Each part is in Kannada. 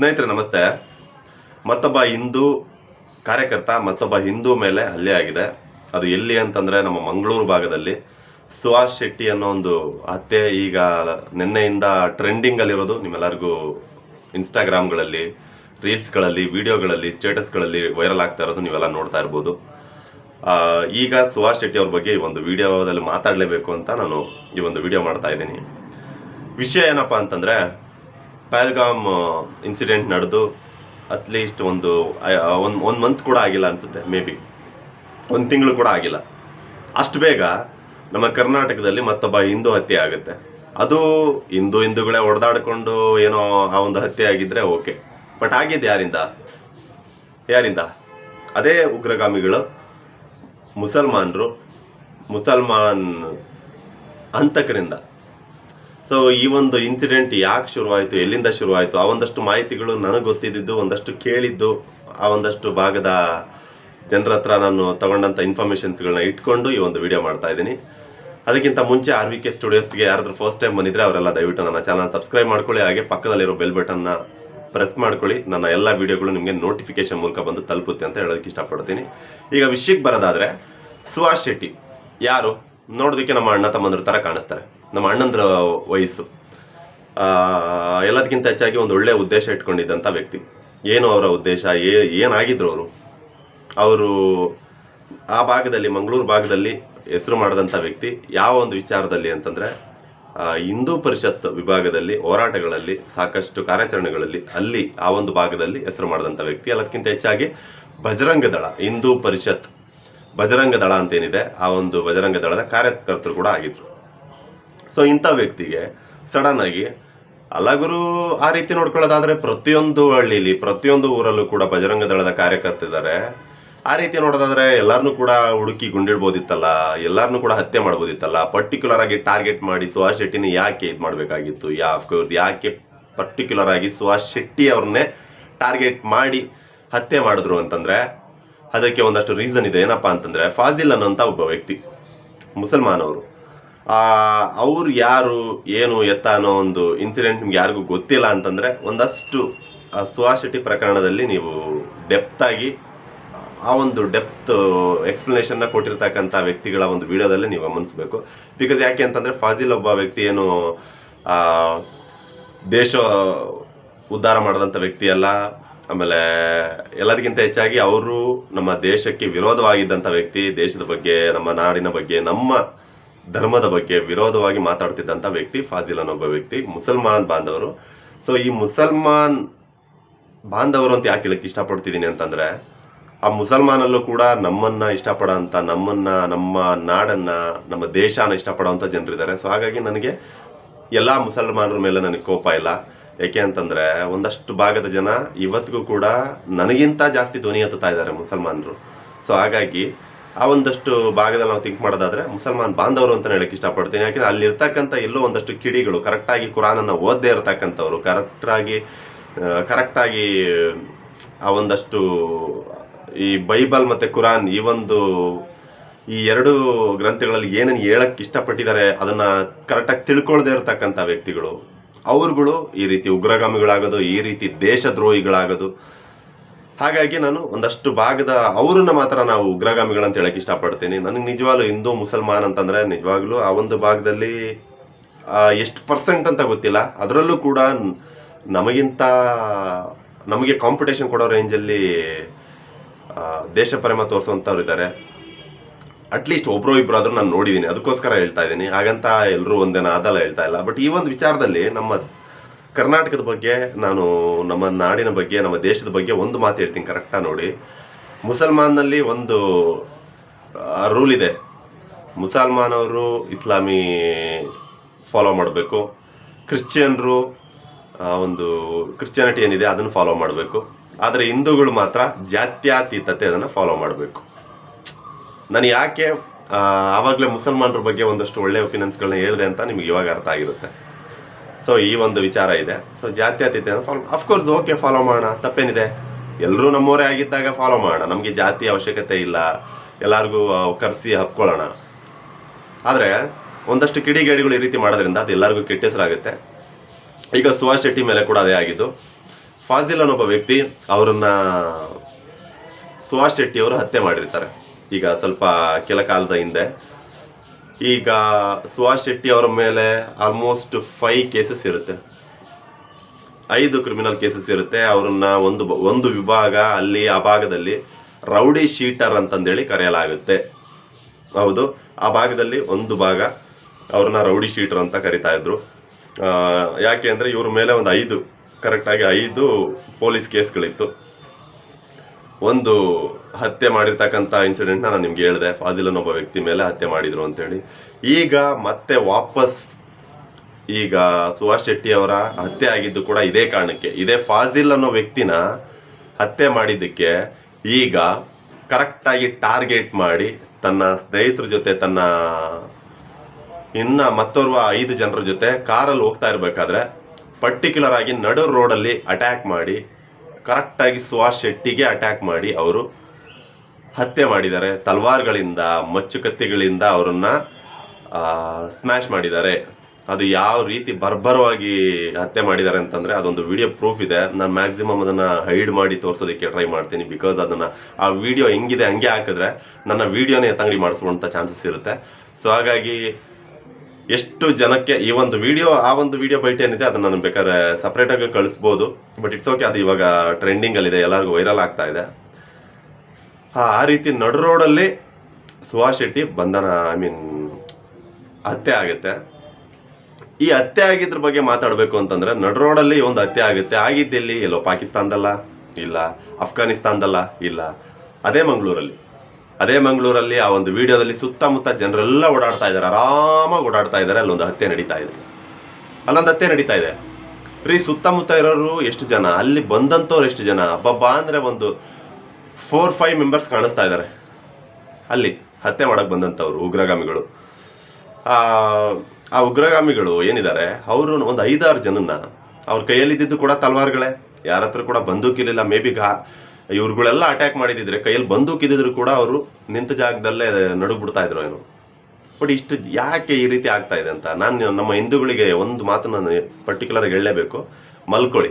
ಸ್ನೇಹಿತರೆ, ನಮಸ್ತೆ. ಮತ್ತೊಬ್ಬ ಹಿಂದೂ ಕಾರ್ಯಕರ್ತ, ಮತ್ತೊಬ್ಬ ಹಿಂದೂ ಮೇಲೆ ಹಲ್ಲೆ ಆಗಿದೆ. ಅದು ಎಲ್ಲಿ ಅಂತಂದರೆ ನಮ್ಮ ಮಂಗಳೂರು ಭಾಗದಲ್ಲಿ. ಸುಹಾಸ್ ಶೆಟ್ಟಿ ಅನ್ನೋ ಒಂದು ಹತ್ಯೆ ಈಗ ನಿನ್ನೆಯಿಂದ ಟ್ರೆಂಡಿಂಗಲ್ಲಿರೋದು ನಿಮ್ಮೆಲ್ಲರಿಗೂ ಇನ್ಸ್ಟಾಗ್ರಾಮ್ಗಳಲ್ಲಿ, ರೀಲ್ಸ್ಗಳಲ್ಲಿ, ವಿಡಿಯೋಗಳಲ್ಲಿ, ಸ್ಟೇಟಸ್ಗಳಲ್ಲಿ ವೈರಲ್ ಆಗ್ತಾ ಇರೋದು ನೀವೆಲ್ಲ ನೋಡ್ತಾ ಇರ್ಬೋದು. ಈಗ ಸುಹಾಸ್ ಶೆಟ್ಟಿ ಅವ್ರ ಬಗ್ಗೆ ಈ ಒಂದು ವಿಡಿಯೋದಲ್ಲಿ ಮಾತಾಡಲೇಬೇಕು ಅಂತ ನಾನು ಈ ಒಂದು ವಿಡಿಯೋ ಮಾಡ್ತಾ ಇದ್ದೀನಿ. ವಿಷಯ ಏನಪ್ಪ ಅಂತಂದರೆ ಪಹಲ್ಗಾಮ್ ಇನ್ಸಿಡೆಂಟ್ ನಡೆದು ಅಟ್ಲೀಸ್ಟ್ ಒಂದು ಒಂದು ಒಂದು ಮಂತ್ ಕೂಡ ಆಗಿಲ್ಲ ಅನಿಸುತ್ತೆ ಮೇ ಬಿ ಒಂದು ತಿಂಗಳು ಕೂಡ ಆಗಿಲ್ಲ. ಅಷ್ಟು ಬೇಗ ನಮ್ಮ ಕರ್ನಾಟಕದಲ್ಲಿ ಮತ್ತೊಬ್ಬ ಹಿಂದೂ ಹತ್ಯೆ ಆಗುತ್ತೆ. ಅದು ಹಿಂದೂ ಹಿಂದೂಗಳೇ ಹೊಡೆದಾಡ್ಕೊಂಡು ಏನೋ ಆ ಒಂದು ಹತ್ಯೆ ಆಗಿದ್ದರೆ ಓಕೆ ಬಟ್ ಆಗಿದ್ದು ಯಾರಿಂದ? ಯಾರಿಂದ? ಅದೇ ಉಗ್ರಗಾಮಿಗಳು, ಮುಸಲ್ಮಾನರು, ಮುಸಲ್ಮಾನ್ ಹಂತಕರಿಂದ. ಸೊ ಈ ಒಂದು ಇನ್ಸಿಡೆಂಟ್ ಯಾಕೆ ಶುರುವಾಯಿತು, ಎಲ್ಲಿಂದ ಶುರುವಾಯಿತು, ಆ ಒಂದಷ್ಟು ಮಾಹಿತಿಗಳು ನನಗೆ ಗೊತ್ತಿದ್ದು ಒಂದಷ್ಟು ಕೇಳಿದ್ದು, ಆ ಒಂದಷ್ಟು ಭಾಗದ ಜನರ ಹತ್ರ ನಾನು ತಗೊಂಡಂಥ ಇನ್ಫಾರ್ಮೇಷನ್ಸ್ಗಳನ್ನ ಇಟ್ಕೊಂಡು ಈ ಒಂದು ವಿಡಿಯೋ ಮಾಡ್ತಾ ಇದ್ದೀನಿ. ಅದಕ್ಕಿಂತ ಮುಂಚೆ ಆರ್ ವಿ ಕೆ ಸ್ಟುಡಿಯೋಸ್ಗೆ ಯಾರಾದರೂ ಫಸ್ಟ್ ಟೈಮ್ ಬಂದಿದ್ರೆ ಅವರೆಲ್ಲ ದಯವಿಟ್ಟು ನನ್ನ ಚಾನಲ್ ಸಬ್ಸ್ಕ್ರೈಬ್ ಮಾಡ್ಕೊಳ್ಳಿ, ಹಾಗೆ ಪಕ್ಕದಲ್ಲಿರೋ ಬೆಲ್ ಬಟನ್ನ ಪ್ರೆಸ್ ಮಾಡ್ಕೊಳ್ಳಿ. ನನ್ನ ಎಲ್ಲ ವಿಡಿಯೋಗಳು ನಿಮಗೆ ನೋಟಿಫಿಕೇಶನ್ ಮೂಲಕ ಬಂದು ತಲುಪುತ್ತೆ ಅಂತ ಹೇಳೋದಕ್ಕೆ ಇಷ್ಟಪಡ್ತೀನಿ. ಈಗ ವಿಷಯಕ್ಕೆ ಬರೋದಾದರೆ, ಸುಹಾಸ್ ಶೆಟ್ಟಿ. ಯಾರು? ನೋಡೋದಕ್ಕೆ ನಮ್ಮ ಅಣ್ಣ ತಮ್ಮಂದ್ರ ಥರ ಕಾಣಿಸ್ತಾರೆ. ನಮ್ಮ ಅಣ್ಣಂದ್ರ ವಯಸ್ಸು. ಎಲ್ಲದಕ್ಕಿಂತ ಹೆಚ್ಚಾಗಿ ಒಂದು ಒಳ್ಳೆಯ ಉದ್ದೇಶ ಇಟ್ಕೊಂಡಿದ್ದಂಥ ವ್ಯಕ್ತಿ. ಏನು ಅವರ ಉದ್ದೇಶ? ಏ, ಏನಾಗಿದ್ರು ಅವರು? ಅವರು ಆ ಭಾಗದಲ್ಲಿ, ಮಂಗಳೂರು ಭಾಗದಲ್ಲಿ ಹೆಸರು ಮಾಡಿದಂಥ ವ್ಯಕ್ತಿ ಯಾವ ಒಂದು ವಿಚಾರದಲ್ಲಿ ಅಂತಂದರೆ ಹಿಂದೂ ಪರಿಷತ್ ವಿಭಾಗದಲ್ಲಿ ಹೋರಾಟಗಳಲ್ಲಿ, ಸಾಕಷ್ಟು ಕಾರ್ಯಾಚರಣೆಗಳಲ್ಲಿ ಅಲ್ಲಿ ಆ ಒಂದು ಭಾಗದಲ್ಲಿ ಹೆಸರು ಮಾಡಿದಂಥ ವ್ಯಕ್ತಿ. ಅದಕ್ಕಿಂತ ಹೆಚ್ಚಾಗಿ ಬಜರಂಗ ದಳ, ಹಿಂದೂ ಪರಿಷತ್ ಬಜರಂಗ ದಳ ಅಂತೇನಿದೆ. ಆ ಒಂದು ಬಜರಂಗ ದಳದ ಕಾರ್ಯಕರ್ತರು ಕೂಡ ಆಗಿದ್ರು. ಸೊ ಇಂಥ ವ್ಯಕ್ತಿಗೆ ಸಡನ್ ಆಗಿ ಅಲಗುರು ಆ ರೀತಿ ನೋಡ್ಕೊಳ್ಳೋದಾದರೆ ಪ್ರತಿಯೊಂದು ಹಳ್ಳಿಲಿ, ಪ್ರತಿಯೊಂದು ಊರಲ್ಲೂ ಕೂಡ ಬಜರಂಗ ದಳದ ಕಾರ್ಯಕರ್ತಿದ್ದಾರೆ ಆ ರೀತಿ ನೋಡೋದಾದ್ರೆ ಎಲ್ಲರನ್ನೂ ಕೂಡ ಹುಡುಕಿ ಗುಂಡಿಡ್ಬೋದಿತ್ತಲ್ಲ ಎಲ್ಲರನ್ನೂ ಕೂಡ ಹತ್ಯೆ ಮಾಡ್ಬೋದಿತ್ತಲ್ಲ ಪರ್ಟಿಕ್ಯುಲರ್ ಆಗಿ ಟಾರ್ಗೆಟ್ ಮಾಡಿ ಸುಹಾಸ್ ಶೆಟ್ಟಿನ ಯಾಕೆ ಇದು ಮಾಡಬೇಕಾಗಿತ್ತು? ಯಾ ಅಫ್ಕೋರ್ಸ್ ಯಾಕೆ ಪರ್ಟಿಕ್ಯುಲರ್ ಆಗಿ ಸುಹಾಸ್ ಶೆಟ್ಟಿ ಅವ್ರನ್ನೇ ಟಾರ್ಗೆಟ್ ಮಾಡಿ ಹತ್ಯೆ ಮಾಡಿದ್ರು ಅಂತಂದ್ರೆ, ಅದಕ್ಕೆ ಒಂದಷ್ಟು ರೀಸನ್ ಇದೆ. ಏನಪ್ಪಾ ಅಂತಂದ್ರೆ, ಫಾಜಿಲ್ ಅನ್ನೋಂಥ ಒಬ್ಬ ವ್ಯಕ್ತಿ, ಮುಸಲ್ಮಾನ್ ಅವರು ಅವ್ರು ಯಾರು ಏನು ಎತ್ತ ಅನ್ನೋ ಒಂದು ಇನ್ಸಿಡೆಂಟ್ ನಿಮ್ಗೆ ಯಾರಿಗೂ ಗೊತ್ತಿಲ್ಲ ಅಂತಂದ್ರೆ ಒಂದಷ್ಟು ಆ ಸುಹಾಸ್ ಶೆಟ್ಟಿ ಪ್ರಕರಣದಲ್ಲಿ ನೀವು ಡೆಪ್ತ್ ಆಗಿ ಆ ಒಂದು ಡೆಪ್ತ್ ಎಕ್ಸ್ಪ್ಲನೇಷನ್ನ ಕೊಟ್ಟಿರ್ತಕ್ಕಂಥ ವ್ಯಕ್ತಿಗಳ ಒಂದು ವಿಡಿಯೋದಲ್ಲಿ ನೀವು ಗಮನಿಸಬೇಕು. ಬಿಕಾಸ್ ಯಾಕೆ ಅಂತಂದ್ರೆ ಫಾಜಿಲ್ ಒಬ್ಬ ವ್ಯಕ್ತಿ ಏನು ಆ, ದೇಶ ಉದ್ಧಾರ ಮಾಡಿದಂಥ ವ್ಯಕ್ತಿ ಅಲ್ಲ. ಆಮೇಲೆ ಎಲ್ಲದಕ್ಕಿಂತ ಹೆಚ್ಚಾಗಿ ಅವರು ನಮ್ಮ ದೇಶಕ್ಕೆ ವಿರೋಧವಾಗಿದ್ದಂಥ ವ್ಯಕ್ತಿ ದೇಶದ ಬಗ್ಗೆ ನಮ್ಮ ನಾಡಿನ ಬಗ್ಗೆ ನಮ್ಮ ಧರ್ಮದ ಬಗ್ಗೆ ವಿರೋಧವಾಗಿ ಮಾತಾಡ್ತಿದ್ದಂಥ ವ್ಯಕ್ತಿ ಫಾಜಿಲ್ ಅನ್ನೋ ಒಬ್ಬ ವ್ಯಕ್ತಿ, ಮುಸಲ್ಮಾನ್ ಬಾಂಧವರು. ಸೊ ಈ ಮುಸಲ್ಮಾನ್ ಬಾಂಧವರು ಅಂತ ಯಾಕೆ ಹೇಳಕ್ಕೆ ಇಷ್ಟಪಡ್ತಿದ್ದೀನಿ ಅಂತಂದರೆ, ಆ ಮುಸಲ್ಮಾನಲ್ಲೂ ಕೂಡ ನಮ್ಮನ್ನು ಇಷ್ಟಪಡೋಂಥ ನಮ್ಮನ್ನು, ನಮ್ಮ ನಾಡನ್ನು, ನಮ್ಮ ದೇಶನ ಇಷ್ಟಪಡೋವಂಥ ಜನರಿದ್ದಾರೆ. ಸೊ ಹಾಗಾಗಿ ನನಗೆ ಎಲ್ಲ ಮುಸಲ್ಮಾನರ ಮೇಲೆ ನನಗೆ ಕೋಪ ಇಲ್ಲ. ಯಾಕೆ ಅಂತಂದರೆ, ಒಂದಷ್ಟು ಭಾಗದ ಜನ ಇವತ್ತಿಗೂ ಕೂಡ ನನಗಿಂತ ಜಾಸ್ತಿ ಧ್ವನಿ ಎತ್ತುತ್ತಾ ಇದ್ದಾರೆ ಮುಸಲ್ಮಾನರು. ಸೊ ಹಾಗಾಗಿ ಆ ಒಂದಷ್ಟು ಭಾಗದಲ್ಲಿ ನಾವು ಥಿಂಕ್ ಮಾಡೋದಾದ್ರೆ ಮುಸಲ್ಮಾನ್ ಬಾಂಧವರು ಅಂತ ಹೇಳಕ್ಕೆ ಇಷ್ಟಪಡ್ತೀನಿ. ಯಾಕೆಂದ್ರೆ ಅಲ್ಲಿರ್ತಕ್ಕಂಥ ಎಲ್ಲೋ ಒಂದಷ್ಟು ಕಿಡಿಗಳು, ಕರೆಕ್ಟಾಗಿ ಕುರಾನನ್ನು ಓದದೇ ಇರತಕ್ಕಂಥವ್ರು ಕರೆಕ್ಟಾಗಿ ಕರೆಕ್ಟಾಗಿ ಆ ಒಂದಷ್ಟು ಈ ಬೈಬಲ್ ಮತ್ತು ಕುರಾನ್ ಈ ಒಂದು ಈ ಎರಡು ಗ್ರಂಥಗಳಲ್ಲಿ ಏನೇನು ಹೇಳಕ್ ಇಷ್ಟಪಟ್ಟಿದ್ದಾರೆ ಅದನ್ನು ಕರೆಕ್ಟಾಗಿ ತಿಳ್ಕೊಳ್ದೇ ಇರತಕ್ಕಂಥ ವ್ಯಕ್ತಿಗಳು. ಅವ್ರುಗಳು ಈ ರೀತಿ ಉಗ್ರಗಾಮಿಗಳಾಗೋದು, ಈ ರೀತಿ ದೇಶದ್ರೋಹಿಗಳಾಗೋದು ಹಾಗಾಗಿ ನಾನು ಒಂದಷ್ಟು ಭಾಗದ ಅವರನ್ನ ಮಾತ್ರ ನಾವು ಉಗ್ರಗಾಮಿಗಳಂತ ಹೇಳಕ್ ಇಷ್ಟಪಡ್ತೀನಿ. ನನಗೆ ನಿಜವಾಗ್ಲೂ ಹಿಂದೂ, ಮುಸಲ್ಮಾನ್ ಅಂತಂದ್ರೆ ನಿಜವಾಗ್ಲೂ ಆ ಒಂದು ಭಾಗದಲ್ಲಿ ಎಷ್ಟು ಪರ್ಸೆಂಟ್ ಅಂತ ಗೊತ್ತಿಲ್ಲ. ಅದರಲ್ಲೂ ಕೂಡ ನಮಗಿಂತ, ನಮಗೆ ಕಾಂಪಿಟೇಷನ್ ಕೊಡೋ ರೇಂಜಲ್ಲಿ ದೇಶ ಪ್ರೇಮ ತೋರಿಸುವಂಥವ್ರು ಇದ್ದಾರೆ ಅಟ್ಲೀಸ್ಟ್ ಒಬ್ಬರು ಇಬ್ಬರು ಆದರೂ ನಾನು ನೋಡಿದ್ದೀನಿ ಅದಕ್ಕೋಸ್ಕರ ಹೇಳ್ತಾ ಇದ್ದೀನಿ. ಹಾಗಂತ ಎಲ್ಲರೂ ಒಂದೇನ ಆದಲ್ಲ ಹೇಳ್ತಾ ಇಲ್ಲ. ಬಟ್ ಈ ಒಂದು ವಿಚಾರದಲ್ಲಿ ನಮ್ಮ ಕರ್ನಾಟಕದ ಬಗ್ಗೆ, ನಾನು ನಮ್ಮ ನಾಡಿನ ಬಗ್ಗೆ, ನಮ್ಮ ದೇಶದ ಬಗ್ಗೆ ಒಂದು ಮಾತು ಹೇಳ್ತೀನಿ ಕರೆಕ್ಟಾಗಿ ನೋಡಿ. ಮುಸಲ್ಮಾನ್ನಲ್ಲಿ ಒಂದು ರೂಲ್ ಇದೆ. ಮುಸಲ್ಮಾನವರು ಇಸ್ಲಾಮಿ ಫಾಲೋ ಮಾಡಬೇಕು. ಕ್ರಿಶ್ಚಿಯನ್ರು ಒಂದು ಕ್ರಿಶ್ಚಿಯಾನಿಟಿ ಏನಿದೆ ಅದನ್ನು ಫಾಲೋ ಮಾಡಬೇಕು. ಆದರೆ ಹಿಂದೂಗಳು ಮಾತ್ರ ಜಾತ್ಯಾತೀತತೆ ಅದನ್ನು ಫಾಲೋ ಮಾಡಬೇಕು. ನಾನು ಯಾಕೆ ಆವಾಗಲೇ ಮುಸಲ್ಮಾನರ ಬಗ್ಗೆ ಒಂದಷ್ಟು ಒಳ್ಳೆ ಒಪಿನಿಯನ್ಸ್ಗಳನ್ನ ಹೇಳಿದೆ ಅಂತ ನಿಮಗೆ ಇವಾಗ ಅರ್ಥ ಆಗಿರುತ್ತೆ. ಸೊ ಈ ಒಂದು ವಿಚಾರ ಇದೆ. ಸೊ ಜಾತ್ಯತೀತ ಫಾಲೋ ಅಫ್ಕೋರ್ಸ್ ಓಕೆ ಫಾಲೋ ಮಾಡೋಣ. ತಪ್ಪೇನಿದೆ. ಎಲ್ಲರೂ ನಮ್ಮವರೇ ಆಗಿದ್ದಾಗ ಫಾಲೋ ಮಾಡೋಣ. ನಮಗೆ ಜಾತಿ ಅವಶ್ಯಕತೆ ಇಲ್ಲ. ಎಲ್ಲರಿಗೂ ಕರೆಸಿ ಹಪ್ಕೊಳ್ಳೋಣ. ಆದರೆ, ಒಂದಷ್ಟು ಕಿಡಿಗೇಡಿಗಳು ಈ ರೀತಿ ಮಾಡೋದ್ರಿಂದ ಅದು ಎಲ್ಲರಿಗೂ ಕೆಟ್ಟ ಹೆಸರಾಗುತ್ತೆ ಈಗ ಸುಹಾಸ್ ಶೆಟ್ಟಿ ಮೇಲೆ ಕೂಡ ಅದೇ ಆಗಿದ್ದು. ಫಾಜಿಲ್ ಅನ್ನೊಬ್ಬ ವ್ಯಕ್ತಿ, ಅವರನ್ನು ಸುಹಾಸ್ ಶೆಟ್ಟಿ ಅವರು ಹತ್ಯೆ ಮಾಡಿರ್ತಾರೆ. ಈಗ ಸ್ವಲ್ಪ ಕೆಲ ಕಾಲದ ಹಿಂದೆ. ಈಗ ಸುಹಾಸ್ ಶೆಟ್ಟಿ ಅವರ ಮೇಲೆ ಆಲ್ಮೋಸ್ಟ್ ಫೈವ್ ಕೇಸಸ್ ಇರುತ್ತೆ. ಐದು ಕ್ರಿಮಿನಲ್ ಕೇಸಸ್ ಇರುತ್ತೆ. ಅವ್ರನ್ನ ಒಂದು ಒಂದು ವಿಭಾಗ ಅಲ್ಲಿ, ಆ ಭಾಗದಲ್ಲಿ ರೌಡಿ ಶೀಟರ್ ಅಂತಂದೇಳಿ ಕರೆಯಲಾಗುತ್ತೆ. ಹೌದು? ಆ ಭಾಗದಲ್ಲಿ ಒಂದು ಭಾಗ ಅವ್ರನ್ನ ರೌಡಿ ಶೀಟರ್ ಅಂತ ಕರಿತಾ ಇದ್ರು. ಯಾಕೆ ಅಂದರೆ ಇವ್ರ ಮೇಲೆ ಒಂದು ಐದು ಕರೆಕ್ಟಾಗಿ ಐದು ಪೊಲೀಸ್ ಕೇಸ್ಗಳಿತ್ತು. ಒಂದು ಹತ್ಯೆ ಮಾಡಿರ್ತಕ್ಕಂಥ ಇನ್ಸಿಡೆಂಟ್ನ ನಾನು ನಿಮ್ಗೆ ಹೇಳಿದೆ. ಫಾಜಿಲ್ ಅನ್ನೋ ವ್ಯಕ್ತಿ ಮೇಲೆ ಹತ್ಯೆ ಮಾಡಿದ್ರು ಅಂತೇಳಿ. ಈಗ ಮತ್ತೆ ವಾಪಸ್ ಈಗ ಸುಭಾಷ್ ಶೆಟ್ಟಿ ಅವರ ಹತ್ಯೆ ಆಗಿದ್ದು ಕೂಡ ಇದೇ ಕಾರಣಕ್ಕೆ. ಇದೇ ಫಾಜಿಲ್ ಅನ್ನೋ ವ್ಯಕ್ತಿನ ಹತ್ಯೆ ಮಾಡಿದ್ದಕ್ಕೆ ಈಗ ಕರೆಕ್ಟಾಗಿ ಟಾರ್ಗೆಟ್ ಮಾಡಿ ತನ್ನ ಸ್ನೇಹಿತರ ಜೊತೆ ತನ್ನ ಇನ್ನು ಮತ್ತೋರ್ವ ಐದು ಜನರ ಜೊತೆ ಕಾರಲ್ಲಿ ಹೋಗ್ತಾ ಇರಬೇಕಾದ್ರೆ ಪರ್ಟಿಕ್ಯುಲರ್ ಆಗಿ ನಡು ರೋಡಲ್ಲಿ ಅಟ್ಯಾಕ್ ಮಾಡಿ ಕರೆಕ್ಟಾಗಿ ಸುಹಾಸ್ ಶೆಟ್ಟಿಗೆ ಅಟ್ಯಾಕ್ ಮಾಡಿ ಅವರು ಹತ್ಯೆ ಮಾಡಿದ್ದಾರೆ. ತಲ್ವಾರ್ಗಳಿಂದ, ಮಚ್ಚುಕತ್ತಿಗಳಿಂದ ಅವರನ್ನ ಸ್ಮ್ಯಾಶ್ ಮಾಡಿದ್ದಾರೆ. ಅದು ಯಾವ ರೀತಿ ಬರ್ಬರವಾಗಿ ಹತ್ಯೆ ಮಾಡಿದ್ದಾರೆ ಅಂತಂದ್ರೆ ಅದೊಂದು ವಿಡಿಯೋ ಪ್ರೂಫ್ ಇದೆ. ನಾನು ಮ್ಯಾಕ್ಸಿಮಮ್ ಅದನ್ನ ಹೈಡ್ ಮಾಡಿ ತೋರಿಸೋದಕ್ಕೆ ಟ್ರೈ ಮಾಡ್ತೀನಿ ಬಿಕಾಸ್ ಅದನ್ನ ಆ ವಿಡಿಯೋ ಹೆಂಗಿದೆ, ಹಂಗೆ ಹಾಕಿದ್ರೆ ನನ್ನ ವಿಡಿಯೋನೇ ಎತ್ತಂಗಡಿ ಮಾಡಿಸುವಂಥ ಚಾನ್ಸಸ್ ಇರುತ್ತೆ. ಸೊ ಹಾಗಾಗಿ ಎಷ್ಟು ಜನಕ್ಕೆ ಈ ಒಂದು ವಿಡಿಯೋ ಆ ಒಂದು ವಿಡಿಯೋ ಬೈಟ್ ಏನಿದೆ, ಅದನ್ನ ನಾನು ಬೇಕಾದ್ರೆ ಸಪ್ರೇಟಾಗಿ ಕಳಿಸ್ಬೋದು. ಬಟ್ ಇಟ್ಸ್ ಓಕೆ ಅದು ಇವಾಗ ಟ್ರೆಂಡಿಂಗಲ್ಲಿದೆ ಎಲ್ಲರಿಗೂ ವೈರಲ್ ಆಗ್ತಾ ಇದೆ. ಆ ರೀತಿ ನಡು ರೋಡಲ್ಲಿ ಸುಹಾಸ್ ಶೆಟ್ಟಿ ಬಂಧನ ಐ ಮೀನ್ ಹತ್ಯೆ ಆಗುತ್ತೆ. ಈ ಹತ್ಯೆ ಆಗಿದ್ರ ಬಗ್ಗೆ ಮಾತಾಡಬೇಕು ಅಂತಂದ್ರೆ, ನಡು ರೋಡಲ್ಲಿ ಒಂದು ಹತ್ಯೆ ಆಗುತ್ತೆ. ಆಗಿದ್ದೆಲ್ಲಿ ಎಲ್ಲೋ ಪಾಕಿಸ್ತಾನದಲ್ಲ? ಇಲ್ಲ. ಅಫ್ಘಾನಿಸ್ತಾನದಲ್ಲ? ಇಲ್ಲ. ಅದೇ ಮಂಗಳೂರಲ್ಲಿ. ಅದೇ ಮಂಗಳೂರಲ್ಲಿ ಆ ಒಂದು ವಿಡಿಯೋದಲ್ಲಿ ಸುತ್ತಮುತ್ತ ಜನರೆಲ್ಲ ಓಡಾಡ್ತಾ ಇದ್ದಾರೆ. ಆರಾಮಾಗಿ ಓಡಾಡ್ತಾ ಇದ್ದಾರೆ. ಅಲ್ಲೊಂದು ಹತ್ಯೆ ನಡೀತಾ ಇದೆ. ಅಲ್ಲೊಂದು ಹತ್ಯೆ ನಡೀತಾ ಇದೆ. ರೀ, ಸುತ್ತಮುತ್ತ ಇರೋರು ಎಷ್ಟು ಜನ? ಅಲ್ಲಿ ಬಂದಂಥವ್ರು ಎಷ್ಟು ಜನ? ಅಬ್ಬಬ್ಬ, ಅಂದರೆ ಒಂದು ಫೋರ್ ಫೈವ್ ಮೆಂಬರ್ಸ್ ಕಾಣಿಸ್ತಾ ಇದ್ದಾರೆ. ಅಲ್ಲಿ ಹತ್ಯೆ ಮಾಡೋಕ್ಕೆ ಬಂದಂಥವ್ರು, ಉಗ್ರಗಾಮಿಗಳು. ಆ ಉಗ್ರಗಾಮಿಗಳು ಏನಿದ್ದಾರೆ? ಅವರು ಒಂದು ಐದಾರು ಜನನ್ನ ಅವ್ರ ಕೈಯಲ್ಲಿದ್ದು ಕೂಡ ತಲ್ವಾರ್ಗಳೇ. ಯಾರ ಹತ್ರ ಕೂಡ ಬಂದೂಕಿರಲಿಲ್ಲ. ಮೇ ಬಿ ಗಾ ಇವ್ರುಗಳೆಲ್ಲ ಅಟ್ಯಾಕ್ ಮಾಡಿದಿದ್ರೆ, ಕೈಯಲ್ಲಿ ಬಂದೂಕ್ ಇದ್ದಿದ್ರು ಕೂಡ ಅವರು ನಿಂತ ಜಾಗದಲ್ಲೇ ನಡುಗ್ ಬಿಡ್ತಾ ಇದ್ರು ಏನು. ಬಟ್ ಇಷ್ಟು ಯಾಕೆ ಈ ರೀತಿ ಆಗ್ತಾ ಇದೆ ಅಂತ ನಾನು ನಮ್ಮ ಹಿಂದೂಗಳಿಗೆ ಒಂದು ಮಾತು ನಾನು ಪರ್ಟಿಕ್ಯುಲರ್ ಆಗಿ ಹೇಳಲೇಬೇಕು. ಮಲ್ಕೊಳ್ಳಿ.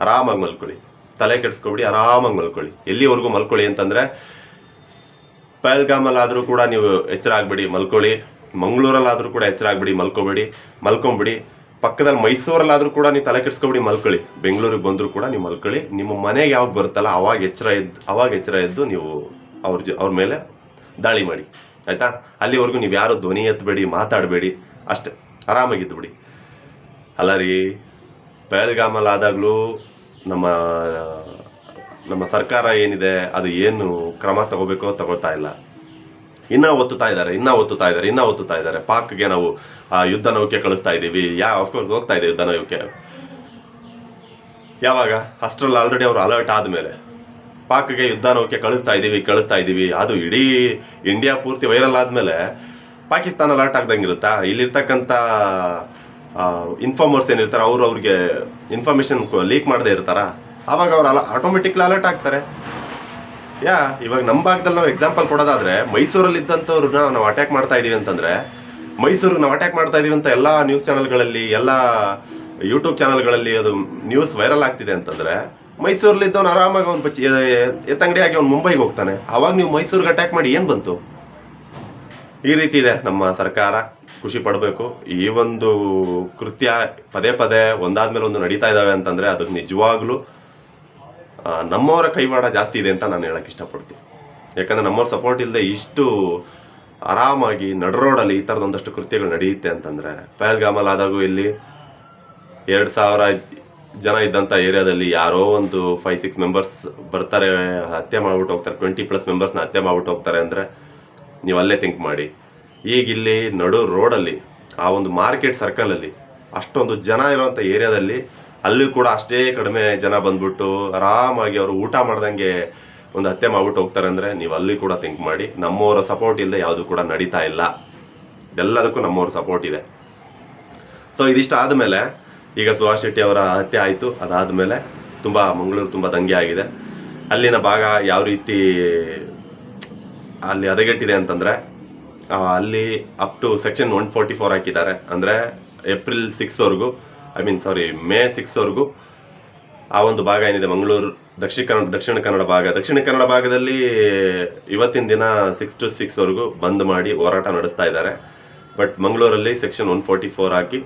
ಆರಾಮಾಗಿ ಮಲ್ಕೊಳ್ಳಿ. ತಲೆ ಕೆಡಿಸ್ಕೊಬಿಡಿ, ಆರಾಮಾಗಿ ಮಲ್ಕೊಳ್ಳಿ. ಎಲ್ಲಿವರೆಗೂ ಮಲ್ಕೊಳ್ಳಿ ಅಂತಂದ್ರೆ, ಪಹಲ್ಗಾಮಲ್ಲಾದರೂ ಕೂಡ ನೀವು ಎಚ್ಚರ ಆಗ್ಬಿಡಿ, ಮಲ್ಕೊಳ್ಳಿ. ಮಂಗಳೂರಲ್ಲಾದರೂ ಕೂಡ ಎಚ್ಚರ ಆಗ್ಬಿಡಿ, ಮಲ್ಕೊಬೇಡಿ. ಮಲ್ಕೊಂಬಿಡಿ. ಪಕ್ಕದಲ್ಲಿ ಮೈಸೂರಲ್ಲಾದರೂ ಕೂಡ ನೀವು ತಲೆ ಕೆಡಿಸ್ಕೊಬಿಡಿ ಮಲ್ಕೊಳ್ಳಿ. ಬೆಂಗಳೂರಿಗೆ ಬಂದರೂ ಕೂಡ ನೀವು ಮಲ್ಕೊಳ್ಳಿ. ನಿಮ್ಮ ಮನೆಗೆ ಯಾವಾಗ ಬರುತ್ತಲ್ಲ ಅವಾಗ ಎಚ್ಚರ ಎದ್ದು, ಅವಾಗ ಎಚ್ಚರ ಎದ್ದು ನೀವು ಅವ್ರ ಜ, ಅವ್ರ ಮೇಲೆ ದಾಳಿ ಮಾಡಿ. ಆಯಿತಾ? ಅಲ್ಲಿವರೆಗೂ ನೀವು ಯಾರು ಧ್ವನಿ ಎತ್ತಬೇಡಿ, ಮಾತಾಡಬೇಡಿ, ಅಷ್ಟೆ. ಆರಾಮಾಗಿದ್ದು ಬಿಡಿ. ಅಲ್ಲ ರೀ ಪಹಲ್ಗಾಮಲ್ ಆದಾಗಲೂ ನಮ್ಮ ನಮ್ಮ ಸರ್ಕಾರ ಏನಿದೆ, ಅದು ಏನು ಕ್ರಮ ತಗೋಬೇಕೋ ತಗೋತಾ ಇಲ್ಲ. ಇನ್ನ ಒತ್ತುತ್ತಾ ಇದ್ದಾರೆ, ಇನ್ನ ಒತ್ತುತ್ತಾ ಇದ್ದಾರೆ, ಇನ್ನ ಒತ್ತುತ್ತಾ ಇದ್ದಾರೆ. ಪಾಕ್ಗೆ ನಾವು ಯುದ್ಧ ನೌಕೆ ಕಳಿಸ್ತಾ ಇದ್ದೀವಿ. ಯಾ ಅಫ್ಕೋರ್ಸ್ ಹೋಗ್ತಾ ಇದೆ ಯುದ್ಧ ನೌಕೆ. ಯಾವಾಗ? ಅಷ್ಟರಲ್ಲಿ ಆಲ್ರೆಡಿ ಅವರು ಅಲರ್ಟ್ ಆದಮೇಲೆ. ಪಾಕ್ಗೆ ಯುದ್ಧ ನೌಕೆ ಕಳಿಸ್ತಾ ಇದ್ದೀವಿ ಕಳಿಸ್ತಾ ಇದ್ದೀವಿ. ಅದು ಇಡೀ ಇಂಡಿಯಾ ಪೂರ್ತಿ ವೈರಲ್ ಆದಮೇಲೆ ಪಾಕಿಸ್ತಾನ ಅಲರ್ಟ್ ಆಗ್ದಂಗಿರುತ್ತಾ ಇಲ್ಲಿರ್ತಕ್ಕಂಥ ಇನ್ಫಾರ್ಮರ್ಸ್ ಏನಿರ್ತಾರೆ, ಅವರು ಅವ್ರಿಗೆ ಇನ್ಫಾರ್ಮೇಶನ್ ಲೀಕ್ ಮಾಡದೇ ಇರ್ತಾರ? ಆವಾಗ ಅವ್ರು ಅಲ ಆಟೋಮೆಟಿಕ್ಲಿ ಅಲರ್ಟ್ ಆಗ್ತಾರೆ. ಯಾ. ಇವಾಗ ನಮ್ಮ ಭಾಗದಲ್ಲಿ ನಾವು ಎಕ್ಸಾಂಪಲ್ ಕೊಡೋದಾದ್ರೆ, ಮೈಸೂರಲ್ಲಿ ಇದ್ದಂಥವ್ರನ್ನ ನಾವು ಅಟ್ಯಾಕ್ ಮಾಡ್ತಾ ಇದೀವಿ ಅಂತಂದ್ರೆ, ಮೈಸೂರಿಗೆ ನಾವು ಅಟ್ಯಾಕ್ ಮಾಡ್ತಾ ಇದೀವಿ ಅಂತ ಎಲ್ಲ ನ್ಯೂಸ್ ಚಾನಲ್ಗಳಲ್ಲಿ ಎಲ್ಲ ಯೂಟ್ಯೂಬ್ ಚಾನಲ್ಗಳಲ್ಲಿ ಅದು ನ್ಯೂಸ್ ವೈರಲ್ ಆಗ್ತಿದೆ ಅಂತಂದ್ರೆ, ಮೈಸೂರಲ್ಲಿ ಇದ್ದವನು ಆರಾಮಾಗಿ ಅವ್ನು ಬಚ್ಚಿ ಎತ್ತಂಗಡಿಯಾಗಿ ಅವ್ನು ಮುಂಬೈಗೆ ಹೋಗ್ತಾನೆ. ಅವಾಗ ನೀವು ಮೈಸೂರಿಗೆ ಅಟ್ಯಾಕ್ ಮಾಡಿ ಏನು ಬಂತು? ಈ ರೀತಿ ಇದೆ ನಮ್ಮ ಸರ್ಕಾರ. ಖುಷಿ ಪಡಬೇಕು. ಈ ಒಂದು ಕೃತ್ಯ ಪದೇ ಪದೇ ಒಂದಾದ್ಮೇಲೆ ಒಂದು ನಡೀತಾ ಇದ್ದಾವೆ ಅಂತಂದರೆ, ಅದಕ್ಕೆ ನಿಜವಾಗ್ಲೂ ನಮ್ಮವರ ಕೈವಾಡ ಜಾಸ್ತಿ ಇದೆ ಅಂತ ನಾನು ಹೇಳಕ್ಕೆ ಇಷ್ಟಪಡ್ತೀನಿ. ಯಾಕಂದ್ರೆ ನಮ್ಮವ್ರ ಸಪೋರ್ಟ್ ಇಲ್ಲದೆ ಇಷ್ಟು ಆರಾಮಾಗಿ ನಡರೋಡಲ್ಲಿ ಈ ಥರದ ಒಂದಷ್ಟು ಕೃತ್ಯಗಳು ನಡೆಯುತ್ತೆ ಅಂತಂದ್ರೆ ಪಹಲ್ಗಾಮಲ್ ಆದಾಗೂ ಇಲ್ಲಿ ಎರಡು ಸಾವಿರ ಜನ ಇದ್ದಂಥ ಏರಿಯಾದಲ್ಲಿ ಯಾರೋ ಒಂದು ಫೈವ್ ಸಿಕ್ಸ್ ಮೆಂಬರ್ಸ್ ಬರ್ತಾರೆ, ಹತ್ಯೆ ಮಾಡ್ಬಿಟ್ಟು ಹೋಗ್ತಾರೆ ಟ್ವೆಂಟಿ ಪ್ಲಸ್ ಮೆಂಬರ್ಸ್ನ ಹತ್ಯೆ ಮಾಡ್ಬಿಟ್ಟು ಹೋಗ್ತಾರೆ ಅಂದರೆ ನೀವು ಅಲ್ಲೇ ಥಿಂಕ್ ಮಾಡಿ. ಈಗ ಇಲ್ಲಿ ನಡು ರೋಡಲ್ಲಿ ಆ ಒಂದು ಮಾರ್ಕೆಟ್ ಸರ್ಕಲಲ್ಲಿ ಅಷ್ಟೊಂದು ಜನ ಇರುವಂಥ ಏರಿಯಾದಲ್ಲಿ ಅಲ್ಲಿ ಕೂಡ ಅಷ್ಟೇ ಕಡಿಮೆ ಜನ ಬಂದ್ಬಿಟ್ಟು ಆರಾಮಾಗಿ ಅವರು ಊಟ ಮಾಡ್ದಂಗೆ ಒಂದು ಹತ್ಯೆ ಮಾಡ್ಬಿಟ್ಟು ಹೋಗ್ತಾರೆ ಅಂದರೆ ನೀವು ಅಲ್ಲಿ ಕೂಡ ಥಿಂಕ್ ಮಾಡಿ. ನಮ್ಮವರ ಸಪೋರ್ಟ್ ಇಲ್ಲದೆ ಯಾವುದು ಕೂಡ ನಡೀತಾ ಇಲ್ಲ. ಎಲ್ಲದಕ್ಕೂ ನಮ್ಮವ್ರ ಸಪೋರ್ಟ್ ಇದೆ. ಸೊ ಇದಿಷ್ಟು ಆದಮೇಲೆ ಈಗ ಸುಭಾಷ್ ಶೆಟ್ಟಿ ಅವರ ಹತ್ಯೆ ಆಯಿತು. ಅದಾದಮೇಲೆ ತುಂಬ ಮಂಗಳೂರು ತುಂಬ ದಂಗೆ ಆಗಿದೆ. ಅಲ್ಲಿನ ಭಾಗ ಯಾವ ರೀತಿ ಅಲ್ಲಿ ಹದಗೆಟ್ಟಿದೆ ಅಂತಂದರೆ ಅಲ್ಲಿ up to section one forty four ಹಾಕಿದ್ದಾರೆ. ಅಂದರೆ ಏಪ್ರಿಲ್ ಸಿಕ್ಸ್ವರೆಗೂ ಐ ಮೀನ್ ಸಾರಿ, ಮೇ ಸಿಕ್ಸ್ವರೆಗೂ ಆ ಒಂದು ಭಾಗ ಏನಿದೆ, ಮಂಗಳೂರು, ದಕ್ಷಿಣ ಕನ್ನಡ ದಕ್ಷಿಣ ಕನ್ನಡ ಭಾಗ. ದಕ್ಷಿಣ ಕನ್ನಡ ಭಾಗದಲ್ಲಿ ಇವತ್ತಿನ ದಿನ ಸಿಕ್ಸ್ ಟು ಸಿಕ್ಸ್ವರೆಗೂ ಬಂದ್ ಮಾಡಿ ಹೋರಾಟ ನಡೆಸ್ತಾ ಇದ್ದಾರೆ. ಬಟ್ ಮಂಗಳೂರಲ್ಲಿ ಸೆಕ್ಷನ್ ಒನ್ ಫೋರ್ಟಿ ಫೋರ್ ಹಾಕಿ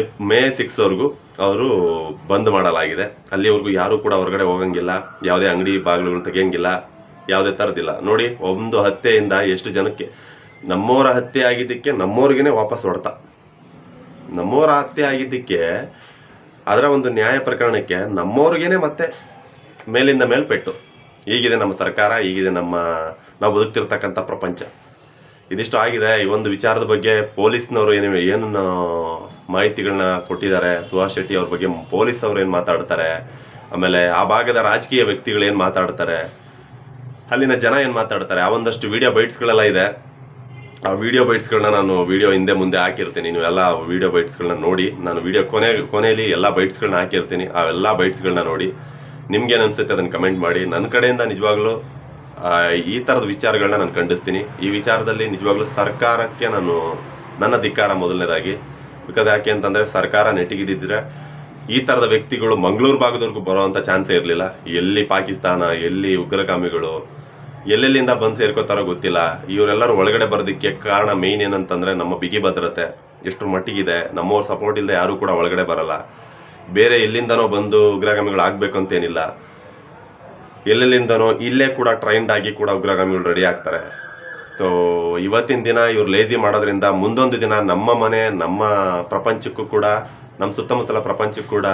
ಎಪ್ ಮೇ ಸಿಕ್ಸ್ವರೆಗೂ ಅವರು ಬಂದ್ ಮಾಡಲಾಗಿದೆ. ಅಲ್ಲಿವರೆಗೂ ಯಾರೂ ಕೂಡ ಹೊರಗಡೆ ಹೋಗಂಗಿಲ್ಲ, ಯಾವುದೇ ಅಂಗಡಿ ಬಾಗಿಲುಗಳು ತೆಗಿಯಂಗಿಲ್ಲ, ಯಾವುದೇ ಥರದಿಲ್ಲ ನೋಡಿ, ಒಂದು ಹತ್ಯೆಯಿಂದ ಎಷ್ಟು ಜನಕ್ಕೆ, ನಮ್ಮವರ ಹತ್ಯೆ ಆಗಿದ್ದಕ್ಕೆ ನಮ್ಮವ್ರಿಗೇ ವಾಪಸ್ ಹೊಡ್ತಾ ನಮ್ಮವರ ಹತ್ಯೆ ಆಗಿದ್ದಕ್ಕೆ ಅದರ ಒಂದು ನ್ಯಾಯ ಪ್ರಕರಣಕ್ಕೆ ನಮ್ಮವ್ರಿಗೇನೆ ಮತ್ತೆ ಮೇಲಿಂದ ಮೇಲೆ ಪೆಟ್ಟು ನಮ್ಮ ಸರ್ಕಾರ, ಈಗಿದೆ ನಮ್ಮ ನಾವು ಬದುಕ್ತಿರ್ತಕ್ಕಂಥ ಪ್ರಪಂಚ. ಇದಿಷ್ಟು ಆಗಿದೆ. ಈ ಒಂದು ವಿಚಾರದ ಬಗ್ಗೆ ಪೊಲೀಸ್ನವರು ಏನು ಏನು ಮಾಹಿತಿಗಳನ್ನ ಕೊಟ್ಟಿದ್ದಾರೆ. ಸುಭಾಷ್ ಶೆಟ್ಟಿ ಅವ್ರ ಬಗ್ಗೆ ಪೊಲೀಸ್ ಅವರು ಏನು ಮಾತಾಡ್ತಾರೆ? ಆಮೇಲೆ ಆ ಭಾಗದ ರಾಜಕೀಯ ವ್ಯಕ್ತಿಗಳು ಏನು ಮಾತಾಡ್ತಾರೆ? ಅಲ್ಲಿನ ಜನ ಏನು ಮಾತಾಡ್ತಾರೆ? ಆ ಒಂದಷ್ಟು ವಿಡಿಯೋ ಬೈಟ್ಸ್ಗಳೆಲ್ಲ ಇದೆ. ಆ ವಿಡಿಯೋ ಬೈಟ್ಸ್ಗಳನ್ನ ನಾನು ವಿಡಿಯೋ ಹಿಂದೆ ಮುಂದೆ ಹಾಕಿರ್ತೀನಿ. ನೀವು ಎಲ್ಲ ವಿಡಿಯೋ ಬೈಟ್ಸ್ಗಳನ್ನ ನೋಡಿ, ನಾನು ವಿಡಿಯೋ ಕೊನೆ, ಕೊನೆಯಲ್ಲಿ ಎಲ್ಲ ಬೈಟ್ಸ್ಗಳನ್ನ ಹಾಕಿರ್ತೀನಿ. ಆ ಎಲ್ಲ ಬೈಟ್ಸ್ಗಳನ್ನ ನೋಡಿ ನಿಮ್ಗೇನು ಅನಿಸುತ್ತೆ ಅದನ್ನು ಕಮೆಂಟ್ ಮಾಡಿ. ನನ್ನ ಕಡೆಯಿಂದ ನಿಜವಾಗ್ಲೂ ಈ ಥರದ ವಿಚಾರಗಳನ್ನ ನಾನು ಖಂಡಿಸ್ತೀನಿ. ಈ ವಿಚಾರದಲ್ಲಿ ನಿಜವಾಗ್ಲೂ ಸರ್ಕಾರಕ್ಕೆ ನಾನು, ನನ್ನ ಧಿಕ್ಕಾರ ಮೊದಲನೇದಾಗಿ. ಬಿಕಾಸ್ ಯಾಕೆ ಅಂತಂದರೆ ಸರ್ಕಾರ ನೆಟ್ಟಿಗಿದ್ದಿದ್ರೆ, ಈ ಥರದ ವ್ಯಕ್ತಿಗಳು ಮಂಗಳೂರು ಭಾಗದವರೆಗೂ ಬರೋವಂಥ ಚಾನ್ಸೇ ಇರಲಿಲ್ಲ. ಎಲ್ಲಿ ಪಾಕಿಸ್ತಾನ, ಎಲ್ಲಿ ಉಗ್ರಗಾಮಿಗಳು ಎಲ್ಲೆಲ್ಲಿಂದ ಬಂದು ಸೇರ್ಕೋತಾರೋ ಗೊತ್ತಿಲ್ಲ. ಇವರೆಲ್ಲರೂ ಒಳಗಡೆ ಬರೋದಕ್ಕೆ ಕಾರಣ ಮೇಯ್ನ್ ಏನಂತಂದರೆ ನಮ್ಮ ಬಿಗಿ ಭದ್ರತೆ. ಎಷ್ಟು ಮಟ್ಟಿಗಿದೆ, ನಮ್ಮವ್ರ ಸಪೋರ್ಟ್ ಇಲ್ಲದೆ ಯಾರೂ ಕೂಡ ಒಳಗಡೆ ಬರಲ್ಲ. ಬೇರೆ ಎಲ್ಲಿಂದನೋ ಬಂದು ಉಗ್ರಗಾಮಿಗಳು ಆಗಬೇಕು ಅಂತೇನಿಲ್ಲ ಎಲ್ಲೆಲ್ಲಿಂದನೋ ಇಲ್ಲೇ ಕೂಡ ಟ್ರೈನ್ಡ್ ಆಗಿ ಕೂಡ ಉಗ್ರಗಾಮಿಗಳು ರೆಡಿ ಆಗ್ತಾರೆ. ಸೊ ಇವತ್ತಿನ ದಿನ ಇವ್ರು ಲೇಜಿ ಮಾಡೋದ್ರಿಂದ ಮುಂದೊಂದು ದಿನ ನಮ್ಮ ಮನೆ, ನಮ್ಮ ಪ್ರಪಂಚಕ್ಕೂ ಕೂಡ, ನಮ್ಮ ಸುತ್ತಮುತ್ತಲ ಪ್ರಪಂಚಕ್ಕೂ ಕೂಡ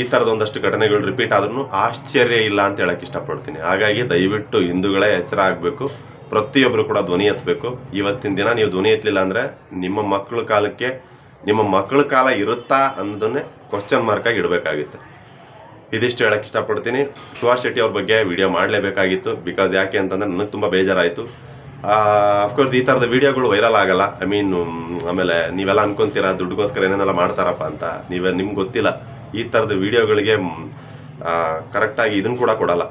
ಈ ಥರದ ಒಂದಷ್ಟು ಘಟನೆಗಳು ರಿಪೀಟ್ ಆದ್ರೂ ಆಶ್ಚರ್ಯ ಇಲ್ಲ ಅಂತ ಹೇಳಕ್ ಇಷ್ಟಪಡ್ತೀನಿ. ಹಾಗಾಗಿ ದಯವಿಟ್ಟು ಹಿಂದೂಗಳೇ ಎಚ್ಚರ ಆಗಬೇಕು. ಪ್ರತಿಯೊಬ್ಬರು ಕೂಡ ಧ್ವನಿ ಎತ್ತಬೇಕು ಇವತ್ತಿನ ದಿನ ನೀವು ಧ್ವನಿ ಎತ್ತಲಿಲ್ಲ ಅಂದರೆ ನಿಮ್ಮ ಮಕ್ಕಳ ಕಾಲಕ್ಕೆ, ನಿಮ್ಮ ಮಕ್ಕಳ ಕಾಲ ಇರುತ್ತಾ ಅನ್ನೋದನ್ನೇ ಕ್ವಶನ್ ಮಾರ್ಕಾಗಿ ಇಡಬೇಕಾಗಿತ್ತು. ಇದಿಷ್ಟು ಹೇಳಕ್ಕೆ ಇಷ್ಟಪಡ್ತೀನಿ. ಸುಭಾಷ್ ಶೆಟ್ಟಿ ಅವ್ರ ಬಗ್ಗೆ ವಿಡಿಯೋ ಮಾಡಲೇಬೇಕಾಗಿತ್ತು. ಬಿಕಾಸ್ ಯಾಕೆ ಅಂತಂದ್ರೆ ನನಗೆ ತುಂಬ ಬೇಜಾರಾಯಿತು. ಅಫ್ಕೋರ್ಸ್ ಈ ಥರದ ವೀಡಿಯೋಗಳು ವೈರಲ್ ಆಗಲ್ಲ. ಐ ಮೀನ್ ಆಮೇಲೆ ನೀವೆಲ್ಲ ಅನ್ಕೊಂತೀರಾ ದುಡ್ಡುಗೋಸ್ಕರ ಏನೇನೆಲ್ಲ ಮಾಡ್ತಾರಪ್ಪ ಅಂತ. ನೀವೇ, ನಿಮ್ಗೆ ಗೊತ್ತಿಲ್ಲ. ಈ ಥರದ ವೀಡಿಯೋಗಳಿಗೆ ಕರೆಕ್ಟಾಗಿ ಇದನ್ನು ಕೂಡ ಕೊಡಲ್ಲ.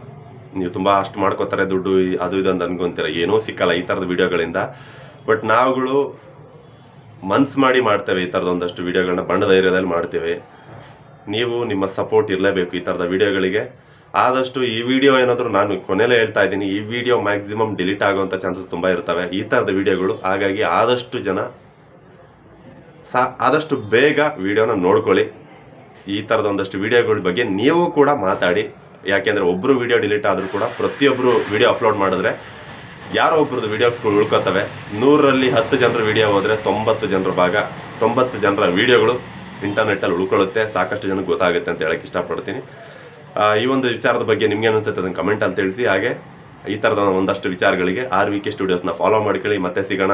ನೀವು ತುಂಬ ಅಷ್ಟು ಮಾಡ್ಕೋತಾರೆ ದುಡ್ಡು ಅದು ಇದು ಅಂತ ಅನ್ಕೊಂತೀರ. ಏನೂ ಸಿಕ್ಕಲ್ಲ ಈ ಥರದ ವಿಡಿಯೋಗಳಿಂದ. ಬಟ್ ನಾವುಗಳು ಮನ್ಸು ಮಾಡಿ ಮಾಡ್ತೇವೆ ಈ ಥರದ ಒಂದಷ್ಟು ವೀಡಿಯೋಗಳನ್ನ ಬಣ್ಣ ಧೈರ್ಯದಲ್ಲಿ ಮಾಡ್ತೇವೆ. ನೀವು ನಿಮ್ಮ ಸಪೋರ್ಟ್ ಇರಲೇಬೇಕು ಈ ಥರದ ವೀಡಿಯೋಗಳಿಗೆ. ಆದಷ್ಟು ಈ ವಿಡಿಯೋ ಏನಾದರೂ ನಾನು ಕೊನೆಯಲ್ಲೇ ಹೇಳ್ತಾ ಇದ್ದೀನಿ, ಈ ವಿಡಿಯೋ ಮ್ಯಾಕ್ಸಿಮಮ್ ಡಿಲೀಟ್ ಆಗುವಂಥ ಚಾನ್ಸಸ್ ತುಂಬ ಇರ್ತವೆ. ಈ ಥರದ ವಿಡಿಯೋಗಳು, ಹಾಗಾಗಿ ಆದಷ್ಟು ಜನ ಸಾ, ಆದಷ್ಟು ಬೇಗ ವಿಡಿಯೋನ ನೋಡ್ಕೊಳ್ಳಿ. ಈ ಥರದ ಒಂದಷ್ಟು ವಿಡಿಯೋಗಳ ಬಗ್ಗೆ ನೀವು ಕೂಡ ಮಾತಾಡಿ. ಯಾಕೆಂದರೆ ಒಬ್ಬರು ವಿಡಿಯೋ ಡಿಲೀಟ್ ಆದರೂ ಕೂಡ ಪ್ರತಿಯೊಬ್ಬರು ವಿಡಿಯೋ ಅಪ್ಲೋಡ್ ಮಾಡಿದ್ರೆ ಯಾರೋ ಒಬ್ರದ್ದು ವಿಡಿಯೋಸ್ಗಳು ಉಳ್ಕೊತವೆ. ನೂರರಲ್ಲಿ ಹತ್ತು ಜನರ ವಿಡಿಯೋ ಹೋದರೆ ತೊಂಬತ್ತು ಜನರ ಭಾಗ, ತೊಂಬತ್ತು ಜನರ ವಿಡಿಯೋಗಳು ಇಂಟರ್ನೆಟ್ಟಲ್ಲಿ ಉಳ್ಕೊಳ್ಳುತ್ತೆ. ಸಾಕಷ್ಟು ಜನಕ್ಕೆ ಗೊತ್ತಾಗುತ್ತೆ ಅಂತ ಹೇಳಕ್ಕೆ ಇಷ್ಟಪಡ್ತೀನಿ. ಈ ಒಂದು ವಿಚಾರದ ಬಗ್ಗೆ ನಿಮ್ಗೆ ಅನಿಸುತ್ತೆ ಅದನ್ನು ಕಮೆಂಟಲ್ಲಿ ತಿಳಿಸಿ. ಹಾಗೆ ಈ ಥರದ ಒಂದಷ್ಟು ವಿಚಾರಗಳಿಗೆ ಆರ್ ವಿ ಕೆ ಸ್ಟುಡಿಯೋಸ್ನ ಫಾಲೋ ಮಾಡ್ಕೊಳ್ಳಿ. ಮತ್ತೆ ಸಿಗೋಣ.